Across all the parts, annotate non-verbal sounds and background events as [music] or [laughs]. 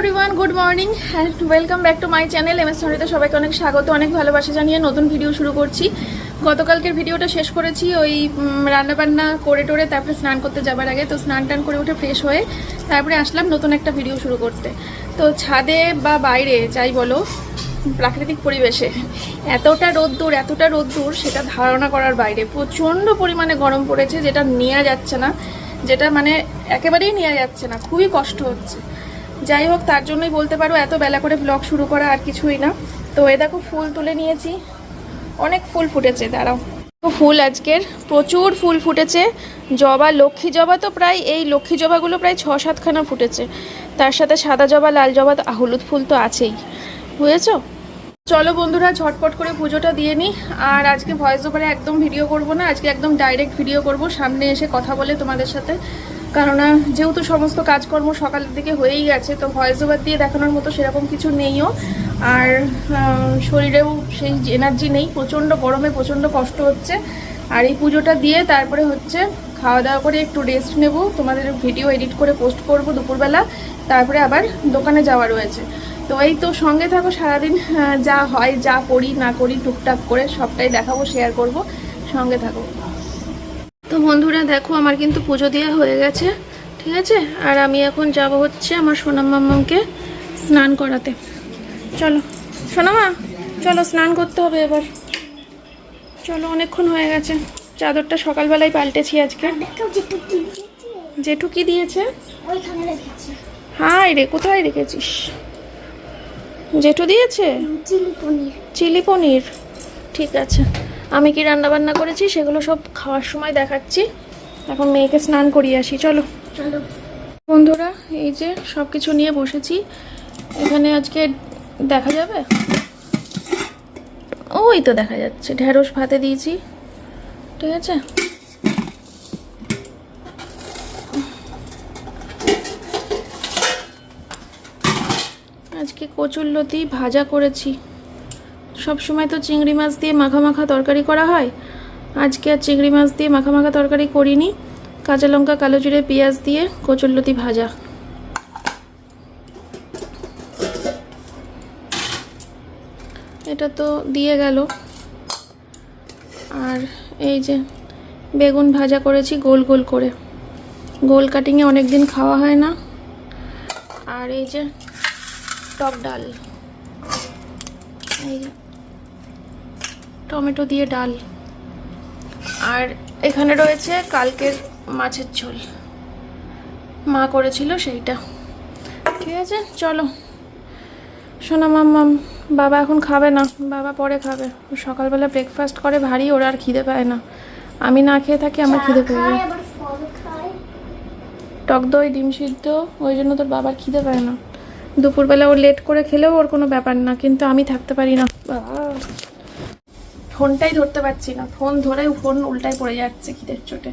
Everyone good morning and welcome back to my channel M S সরিতে সবাইকে অনেক স্বাগত, অনেক ভালোবাসা জানিয়ে নতুন ভিডিও শুরু করছি। গতকালকের ভিডিওটা শেষ করেছি ওই রান্নাবান্না করে টোরে তারপরে স্নান করতে যাবার আগে। তো স্নান টান করে উঠে ফ্রেশ হয়ে তারপরে আসলাম নতুন একটা ভিডিও শুরু করতে। তো ছাদে বা বাইরে যাই বলো, প্রাকৃতিক পরিবেশে এতটা রোদ্দুর এতটা রোদ্দুর, সেটা ধারণা করার বাইরে প্রচণ্ড পরিমাণে গরম পড়েছে, যেটা নেওয়া যাচ্ছে না, যেটা মানে একেবারেই নেওয়া যাচ্ছে না, খুবই কষ্ট হচ্ছে। যাই হোক, তার জন্যই বলতে পারো, এত বেলা করে ব্লগ শুরু করা আর কিছুই না। তো এ দেখো, ফুল তুলে নিয়েছি। অনেক ফুল ফুটেছে, দাঁড়াও। ফুল আজকের, প্রচুর ফুল ফুটেছে। জবা, লক্ষ্মী জবা তো প্রায়, এই লক্ষ্মী জবাগুলো প্রায় ছ সাতখানা ফুটেছে। তার সাথে সাদা জবা, লাল জবা হলুদ ফুল তো আছেই। বুঝেছ? চলো বন্ধুরা, ঝটপট করে পুজোটা দিয়ে নিই আর আজকে ভয়েস ওভারে একদম ভিডিও করব না, আজকে একদম ডাইরেক্ট ভিডিও করব। সামনে এসে কথা বলে তোমাদের সাথে। কেননা যেহেতু সমস্ত কাজকর্ম সকালের দিকে হয়েই গেছে, তো ভয়েস ওভার দিয়ে দেখানোর মতো সেরকম কিছু নেইও। আর শরীরেও সেই এনার্জি নেই, প্রচণ্ড গরমে প্রচণ্ড কষ্ট হচ্ছে। আর এই পুজোটা দিয়ে তারপরে হচ্ছে খাওয়া দাওয়া করে একটু রেস্ট নেব। তোমাদের ভিডিও এডিট করে পোস্ট করব দুপুরবেলা, তারপরে আবার দোকানে যাওয়া রয়েছে। তো এই তো সঙ্গে থাকো, সারাদিন যা হয়, যা করি না করি টুকটাক করে সবটাই দেখাবো শেয়ার করব। সঙ্গে থাকো। তো বন্ধুরা দেখো আমার কিন্তু পুজো দেওয়া হয়ে গেছে ঠিক আছে? আর আমি এখন যাব হচ্ছে আমার সোনাম মাম্মামকে স্নান করাতে। চলো সোনামা চলো স্নান করতে হবে এবার। চলো অনেকক্ষণ হয়ে গেছে। চাদরটা সকালবেলায় পাল্টেছি আজকে। জেঠু কি দিয়েছে। হাই রে কোথায় রেখেছিস? জেঠু দিয়েছে? চিলি পনির। ঠিক আছে। আমি কি রান্না বান্না করেছি? সেগুলো সব খাওয়ার সময় দেখাচ্ছি। এখন মেয়েকে স্নান করিয়ে আসি চলো। চলো। বন্ধুরা এই যে সব কিছু নিয়ে বসেছি। এখানে আজকে দেখা যাবে? ওই তো দেখা যাচ্ছে। ঢেঁড়স ভাতে দিয়েছি। ঠিক আছে? আজকে কচুর লতি ভাজা করেছি। সব সময় তো চিংড়ি মাছ দিয়ে মাখা মাখা তরকারি করা হয়। আজকে আর চিংড়ি মাছ দিয়ে মাখা মাখা তরকারি করিনি। কাঁচা লঙ্কা, কালো জিরে, পেঁয়াজ দিয়ে কচুরলতি ভাজা। এটা তো দিয়ে গেল। আর এই যে বেগুন ভাজা করেছি গোল গোল করে। গোল কাটিংয়ে অনেক দিন খাওয়া হয় না। আর এই যে টক ডাল। এই যে টমেটো দিয়ে ডাল। আর এখানে রয়েছে কালকের মাছের ঝোল। মা করেছিল সেইটা। ঠিক আছে, চলো। শোনা মাম্মাম, বাবা এখন খাবে না। বাবা পরে খাবে। সকালবেলা ব্রেকফাস্ট করে ভারী, ওরা আর খিদে পায় না। আমি না খেয়ে থাকি, আমার খিদে পেয়ে যায়। টক দই, ডিম সিদ্ধ, ওই জন্য তোর বাবার খিদে পায় না। দুপুরবেলা ও লেট করে খেলেও ওর কোনো ব্যাপার না, কিন্তু আমি থাকতে পারি না। ফোনটাই ধরতে পারছি না। ফোন ধরে ফোন উল্টায় পড়ে যাচ্ছে খিদের চোটে।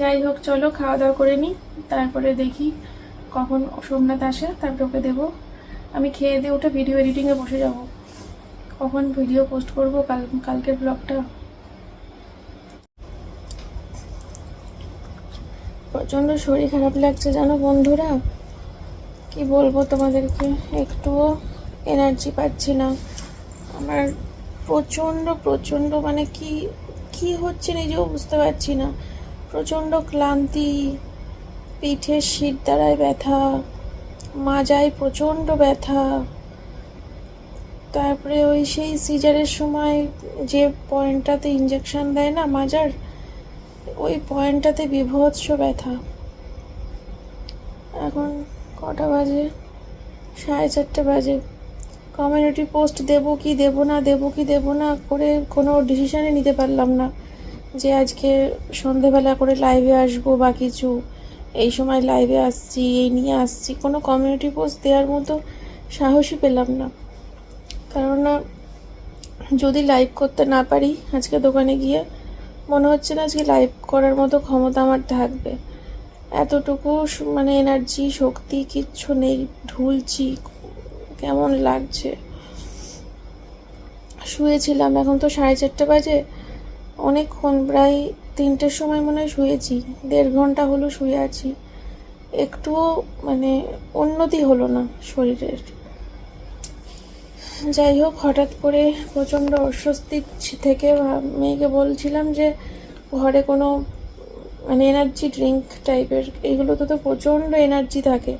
যাই হোক, চলো খাওয়া দাওয়া করে নিই তারপরে দেখি কখন সোমনাথ আসে, তারপরে ওকে দেবো। আমি খেয়ে দিয়ে উঠে ভিডিও এডিটিংয়ে বসে যাব। কখন ভিডিও পোস্ট করব, কাল, কালকের ব্লগটা প্রচণ্ড শরীর খারাপ লাগছে জানো বন্ধুরা। কি বলব তোমাদেরকে? একটুও এনার্জি পাচ্ছি না। আমার প্রচণ্ড প্রচণ্ড মানে কি কি হচ্ছে নিজেও বুঝতে পারছি না। প্রচণ্ড ক্লান্তি, পিঠের শীত দ্বারায় ব্যথা, মাজায় প্রচণ্ড ব্যথা। তারপরে ওই সেই সিজারের সময় যে পয়েন্টটাতে ইঞ্জেকশন দেয় না মাজার, ওই পয়েন্টটাতে বিভৎস ব্যথা। এখন কটা বাজে? সাড়ে চারটে বাজে। কমিউনিটি পোস্ট দেবো কি দেবো না, দেবো কি দেবো না করে কোনো ডিসিশানই নিতে পারলাম না। যে আজকে সন্ধেবেলা করে লাইভে আসব বা কিছু, এই সময় লাইভে আসছি, এই নিয়ে আসছি, কোনো কমিউনিটি পোস্ট দেওয়ার মতো সাহসই পেলাম না। কেননা যদি লাইভ করতে না পারি আজকে দোকানে গিয়ে, মনে হচ্ছে না আজকে লাইভ করার মতো ক্ষমতা আমার থাকবে। এতটুকু মানে এনার্জি শক্তি কিচ্ছু নেই, ঢুলছি কেমন লাগছে? শুয়েছিলাম, এখন তো সাড়ে চারটে বাজে। অনেকক্ষণ, প্রায় তিনটের সময় মনে হয় শুয়েছি। দেড় ঘণ্টা হলো শুয়ে আছি। একটুও মানে উন্নতি হলো না শরীরের। যাই হোক, হঠাৎ করে প্রচণ্ড অস্বস্তি থেকে মেয়েকে বলছিলাম যে, ঘরে কোনো মানে এনার্জি ড্রিঙ্ক টাইপের এগুলোতে তো প্রচণ্ড এনার্জি থাকে।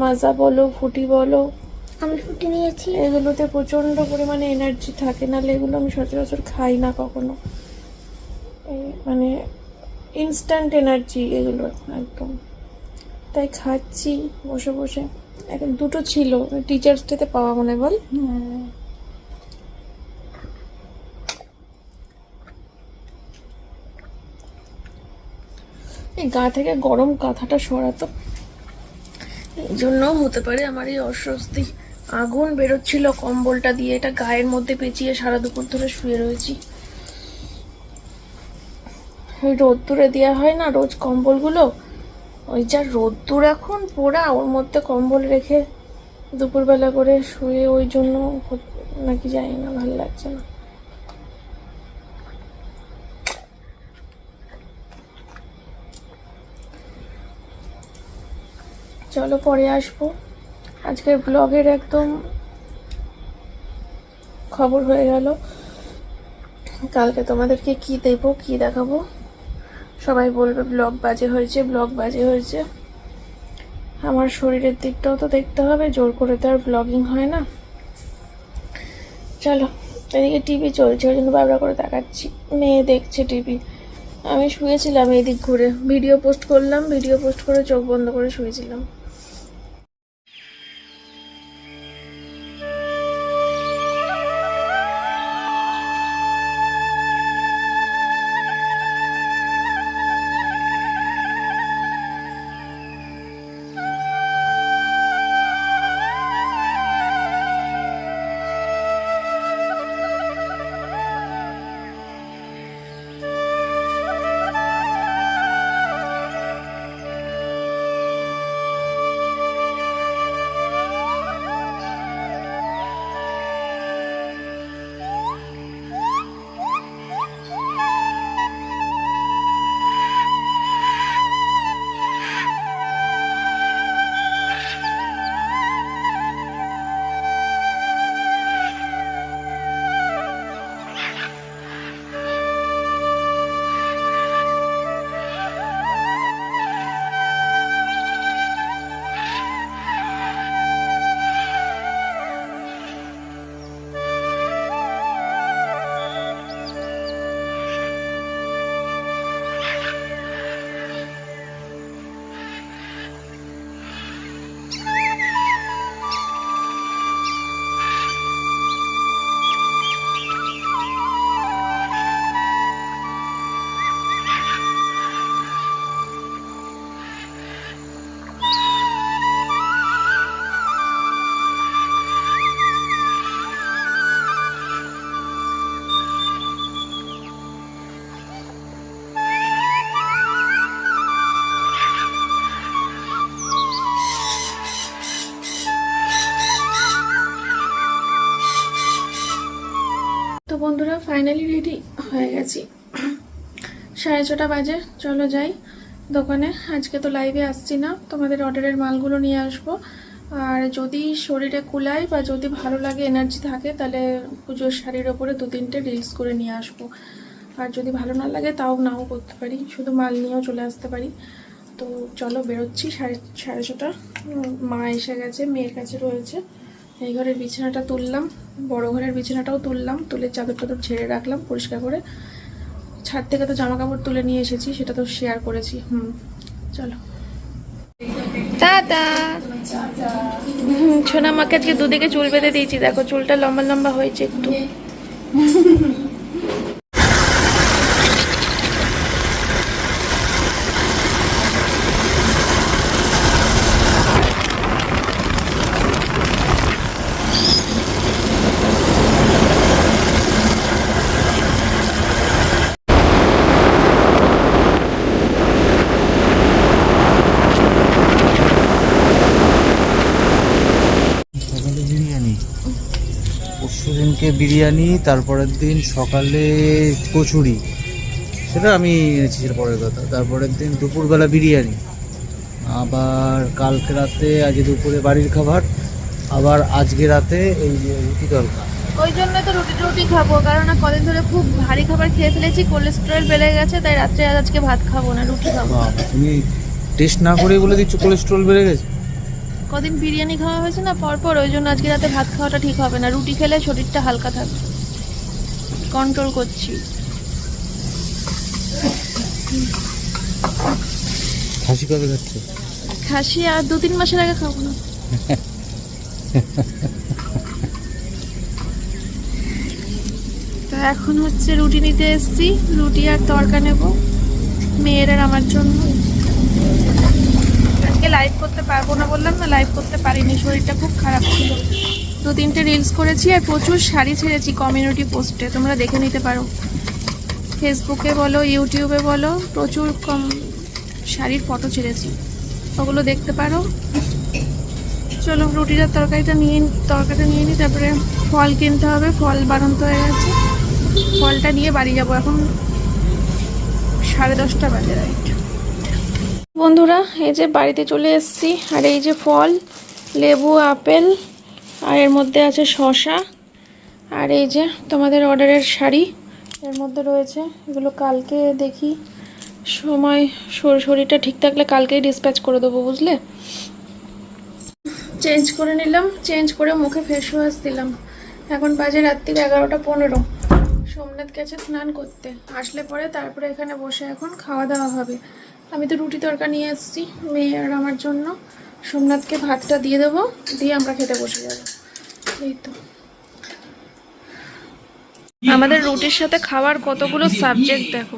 মাজা বলো, ফুটি বলো আমি ফুটে নিয়েছি। এগুলোতে প্রচণ্ড পরিমাণে এনার্জি থাকে, নাহলে এগুলো আমি সচরাচর খাই না কখনো। মানে ইনস্ট্যান্ট এনার্জি এগুলো একদম। তাই খাচ্ছি বসে বসে। এখন দুটো ছিল টিচার্স ডেতে পাওয়া মনে বল। এই গা থেকে গরম কাঁথাটা সরাতো। এই জন্য হতে পারে আমার এই অস্বস্তি। আগুন বেরোচ্ছিল কম্বলটা দিয়ে। এটা গায়ের মধ্যে পেঁচিয়ে সারা দুপুর ধরে শুয়ে রয়েছি। ওই রোদ্দুরে দেওয়া হয় না রোজ কম্বলগুলো? ওই যা রোদ্দুর এখন, পোড়া। ওর মধ্যে কম্বল রেখে দুপুরবেলা করে শুয়ে ওই জন্য নাকি জানি না, ভালো লাগছে না। চলো পরে আসব। আজকের ব্লগের একদম খবর হয়ে গেল। কালকে তোমাদেরকে কি দেব, কি দেখাবো? সবাই বলবে ব্লগ বাজে হয়েছে ব্লগ বাজে হয়েছে। আমার শরীরের দিকটাও তো দেখতে হবে, জোর করে তো আর ব্লগিং হয় না। চলো, এদিকে টিভি চলছে, ওই জন্য বাবরা করে দেখাচ্ছি। মেয়ে দেখছে টিভি আমি শুয়েছিলাম এদিক ঘুরে। ভিডিও পোস্ট করলাম ভিডিও পোস্ট করে চোখ বন্ধ করে শুয়েছিলাম। বন্ধুরা ফাইনালি রেডি হয়ে গেছি। সাড়ে ছটা বাজে, চলো যাই দোকানে। আজকে তো লাইভে আসছি না, তোমাদের অর্ডারের মালগুলো নিয়ে আসব। আর যদি শরীরে কুলায় বা যদি ভালো লাগে এনার্জি থাকে, তাহলে পুজোর শাড়ির ওপরে দু তিনটে রিলস করে নিয়ে আসব। আর যদি ভালো না লাগে, তাও নাও করতে পারি। শুধু মাল নিয়েও চলে আসতে পারি। তো চলো বেরোচ্ছি সাড়ে সাড়ে ছটা। মা এসে গেছে, মেয়ের কাছে রয়েছে। এই ঘরের বিছানাটা তুললাম বড় ঘরের বিছানাটাও তুললাম তুলে চাদর টাদর ঝেড়ে রাখলাম পরিষ্কার করে। ছাদ থেকে তো জামা কাপড় তুলে নিয়ে এসেছি সেটা তো শেয়ার করেছি হুম চলো। দাদা সোনা মাকে আজকে দুদিকে চুল বেঁধে দিয়েছি দেখো চুলটা লম্বা লম্বা হয়েছে একটু [laughs] সকালে বিরিয়ানি পরশু দিনকে বিরিয়ানি তারপরের দিন সকালে কচুরি। সেটা আমি এনেছি সেটা পরের কথা। তারপরের দিন দুপুরবেলা বিরিয়ানি। আবার কালকে রাতে আজকে দুপুরে বাড়ির খাবার। আবার আজকে রাতে এই যে রুটি দরকার ওই জন্য তো রুটি রুটি খাব কারণ কদিন ধরে খুব ভারী খাবার খেয়ে ফেলেছি কোলেস্টেরল বেড়ে গেছে তাই রাত্রে আজকে ভাত খাব না রুটি খাব। তুমি টেস্ট না করেই বলে দিচ্ছ কোলেস্ট্রল বেড়ে গেছে? কদিন বিরিয়ানি খাওয়া হয়েছে না পরপর ওই জন্য আজকে রাতে ভাত খাওয়াটা ঠিক হবে না। রুটি খেলে শরীরটা হালকা থাকবে। কন্ট্রোল করছি। হাসি কবে খাচ্ছে? খাসি আর দু তিন মাসের আগে খাব না। তো এখন হচ্ছে রুটি নিতে এসেছি। রুটি আর তরকা নেব। মেয়ের আর আমার জন্য। আজকে লাইভ করতে পারব না বললাম না লাইভ করতে পারিনি, শরীরটা খুব খারাপ ছিল। দু তিনটে রিলস করেছি আর প্রচুর শাড়ি ছেড়েছি কমিউনিটি পোস্টে তোমরা দেখে নিতে পারো। ফেসবুকে বলো ইউটিউবে বলো, প্রচুর কম শাড়ির ফটো ছেড়েছি। ওগুলো দেখতে পারো। চলো, রুটিটার তরকারিটা নিয়ে তরকারিটা নিয়ে নিই তারপরে ফল কিনতে হবে, ফল বাড়ন্ত হয়ে গেছে। ফলটা নিয়ে বাড়ি যাব, এখন সাড়ে দশটা বাজে। রাইট বন্ধুরা, এই যে বাড়িতে চলে এসেছি। আর এই যে ফল, লেবু, আপেল, আর এর মধ্যে আছে শসা। আর এই যে তোমাদের অর্ডারের শাড়ি, এর মধ্যে রয়েছে। এগুলো কালকে দেখি। সময়, শর- শরীরটা ঠিক থাকলে কালকেই ডিসপ্যাচ করে দেবো, বুঝলে? চেঞ্জ করে নিলাম চেঞ্জ করে মুখে ফেস ওয়াশ দিলাম। এখন বাজে রাত্রির এগারোটা পনেরো। সোমনাথ গেছে স্নান করতে। আসলে পরে তারপরে এখানে বসে এখন খাওয়া দাওয়া হবে। আমি তো রুটি তরকা নিয়ে এসেছি মেয়ে আর আমার জন্য। সোমনাথকে ভাতটা দিয়ে দেবো দিয়ে আমরা খেতে বসে যাব। এই তো। আমাদের রুটির সাথে খাওয়ার কতগুলো সাবজেক্ট দেখো?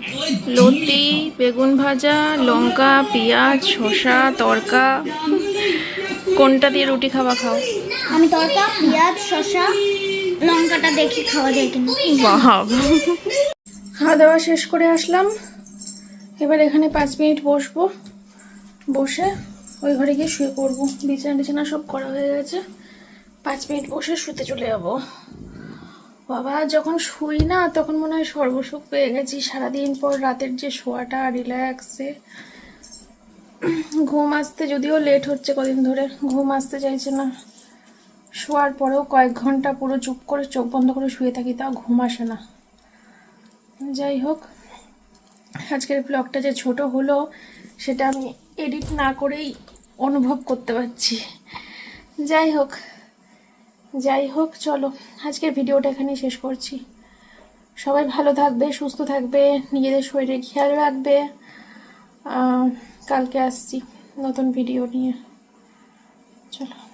লতি বেগুন ভাজা লঙ্কা পেঁয়াজ শসা তরকা। কোনটা দিয়ে রুটি খাওয়া খাও? আমি তরকা পেঁয়াজ শসা লঙ্কাটা দেখি খাওয়া যায় কিনা। বাহ। খাওয়া দাওয়া শেষ করে আসলাম। এবার এখানে পাঁচ মিনিট বসবো। বসে ওই ঘরে গিয়ে শুয়ে পড়ব। বিছানা টিছানা সব করা হয়ে গেছে। পাঁচ মিনিট বসে শুতে চলে যাব। বাবা, যখন শুই না, তখন মনে হয় সর্বসুখ পেয়ে গেছি। সারাদিন পর রাতের যে শোয়াটা রিল্যাক্সে ঘুম আসতে যদিও লেট হচ্ছে কদিন ধরে, ঘুম আসতে চাইছে না। শোয়ার পরেও কয়েক ঘণ্টা পুরো চুপ করে চোখ বন্ধ করে শুয়ে থাকি, তাও ঘুম আসে না। যাই হোক আজকের ব্লগটা যে ছোট হলো, সেটা আমি এডিট না করেই অনুভব করতে পারছি। যাই হোক যাই হোক, চলো, আজকের ভিডিওটা এখানেই শেষ করছি। সবাই ভালো থাকবে, সুস্থ থাকবে, নিজেদের শরীরের খেয়াল রাখবে। কালকে আসছি নতুন ভিডিও নিয়ে। চলো।